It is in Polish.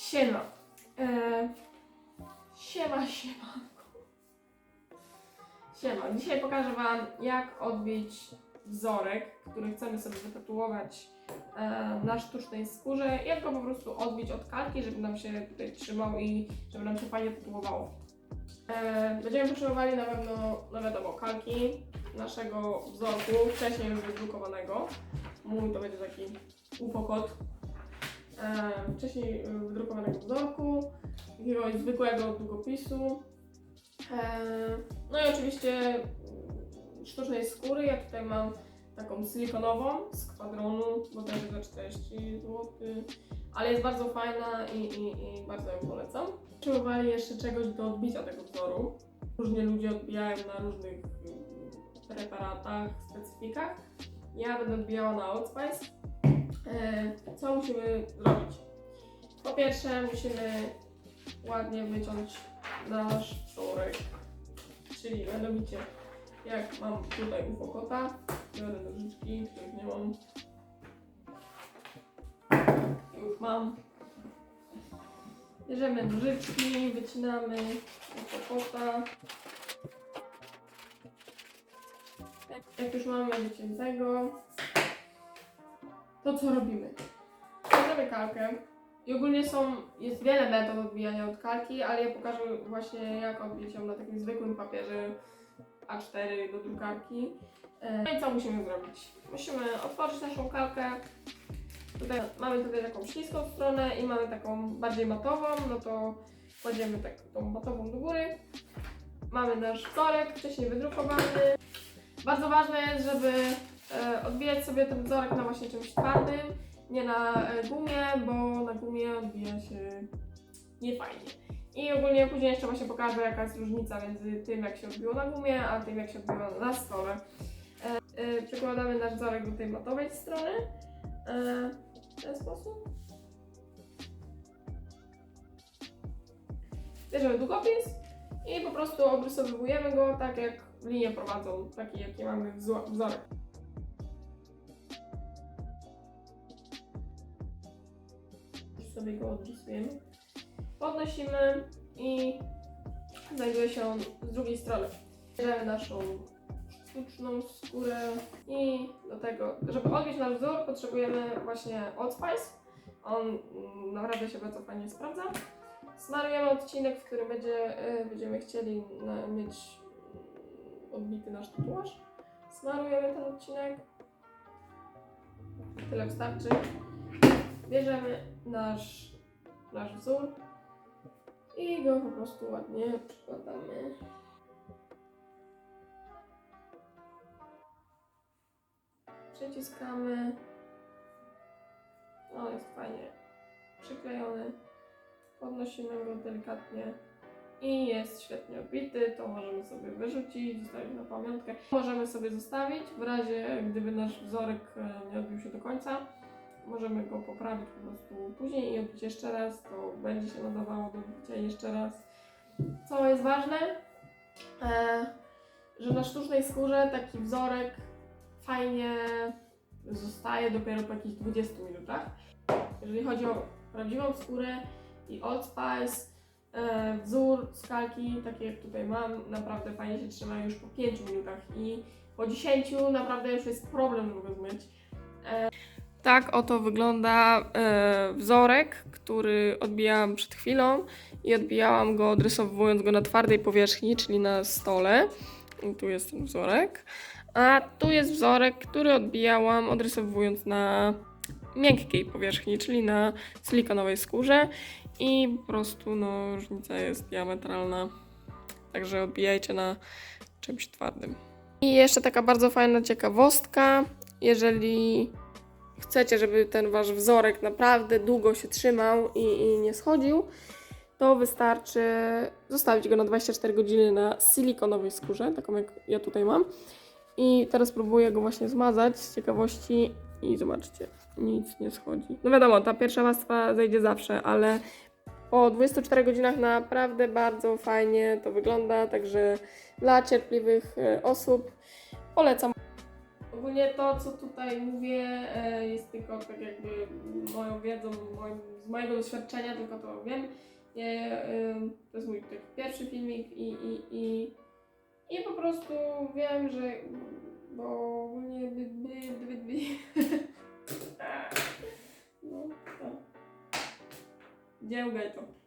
Siema. E, siema, siema. Siema. Dzisiaj pokażę Wam, jak odbić wzorek, który chcemy sobie wytatuować e, na sztucznej skórze. Jak go po prostu odbić od kalki, żeby nam się tutaj trzymał i żeby nam się fajnie tatuowało. E, będziemy potrzebowali na pewno, no wiadomo, kalki naszego wzorku, wcześniej już wydrukowanego. Mój to będzie taki UFO-kod e, wcześniej e, wydrukowanego wzorku, jakiegoś zwykłego długopisu. E, no i oczywiście mm, sztucznej skóry. Ja tutaj mam taką silikonową z kwadronu, bo też za 40 zł, ale jest bardzo fajna i, i, i bardzo ją polecam. Potrzebowali jeszcze czegoś do odbicia tego wzoru. Różnie ludzie odbijają na różnych mm, preparatach, specyfikach. Ja będę odbijała na Old Spice. E, co musimy zrobić? Po pierwsze musimy ładnie wyciąć nasz wzorek, czyli mianowicie jak mam tutaj ufokota, biorę nożyczki, których nie mam. Już mam. Bierzemy nożyczki, wycinamy ufokota. Jak już mamy wyciętego, to co robimy? Bierzemy kalkę i ogólnie są, jest wiele metod odbijania od kalki, ale ja pokażę właśnie jak odbić ją na takim zwykłym papierze A4 do drukarki. E, No i co musimy zrobić? Musimy otworzyć naszą kalkę. Tutaj mamy tutaj taką śliską stronę i mamy taką bardziej matową, no to kładziemy tak, tą matową do góry. Mamy nasz wzorek wcześniej wydrukowany. Bardzo ważne jest, żeby e, odbijać sobie ten wzorek na właśnie czymś twardym, nie na e, gumie, bo na gumie odbija się niefajnie. I ogólnie później jeszcze właśnie pokażę, jaka jest różnica między tym, jak się odbiło na gumie, a tym, jak się odbiło na stole. E, e, przykładamy nasz wzorek do tej matowej strony. E, w ten sposób. Bierzemy długopis i po prostu obrysowujemy go tak, jak linie prowadzą, taki jaki mamy wzor- wzorek. Sobie go odrysujemy. Podnosimy i znajduje się on z drugiej strony. Bierzemy naszą sztuczną skórę i do tego, żeby odbić nasz wzór, potrzebujemy właśnie Old Spice. On mm, naprawdę się bardzo fajnie sprawdza. Smarujemy odcinek, w którym będzie, y, będziemy chcieli mieć mm, odbity nasz tatuaż. Smarujemy ten odcinek. Tyle wystarczy. Bierzemy nasz, nasz wzór i go po prostu ładnie przykładamy. Przyciskamy. No jest fajnie przyklejony. Podnosimy go delikatnie i jest świetnie odbity. To możemy sobie wyrzucić, zostawić na pamiątkę. Możemy sobie zostawić w razie, gdyby nasz wzorek e, nie odbił się do końca. Możemy go poprawić po prostu później i odbić jeszcze raz. To będzie się nadawało do odbicia jeszcze raz. Co jest ważne, e, że na sztucznej skórze taki wzorek fajnie zostaje dopiero po jakichś 20 minutach. Jeżeli chodzi o prawdziwą skórę i Old Spice, e, wzór z kalki, taki jak tutaj mam, naprawdę fajnie się trzyma już po 5 minutach i po 10 naprawdę już jest problem, żeby go zmyć. Tak oto wygląda e, wzorek, który odbijałam przed chwilą i odbijałam go odrysowując go na twardej powierzchni, czyli na stole. I tu jest ten wzorek. A tu jest wzorek, który odbijałam odrysowując na miękkiej powierzchni, czyli na silikonowej skórze i po prostu no, różnica jest diametralna. Także odbijajcie na czymś twardym. I jeszcze taka bardzo fajna ciekawostka. Jeżeli chcecie, żeby ten wasz wzorek naprawdę długo się trzymał i, i nie schodził, to wystarczy zostawić go na 24 godziny na silikonowej skórze, taką jak ja tutaj mam. I teraz próbuję go właśnie zmazać z ciekawości i zobaczcie, nic nie schodzi. No wiadomo, ta pierwsza warstwa zejdzie zawsze, ale po 24 godzinach naprawdę bardzo fajnie to wygląda, także dla cierpliwych e, osób polecam. Ogólnie to, co tutaj mówię, e, jest tylko tak jakby moją wiedzą, moim, z mojego doświadczenia, tylko to wiem. Nie, ym, to jest mój taki pierwszy filmik i, i, i, i po prostu wiem, że bo ogólnie by, by, by, by, no, tak. Dziełgaj to.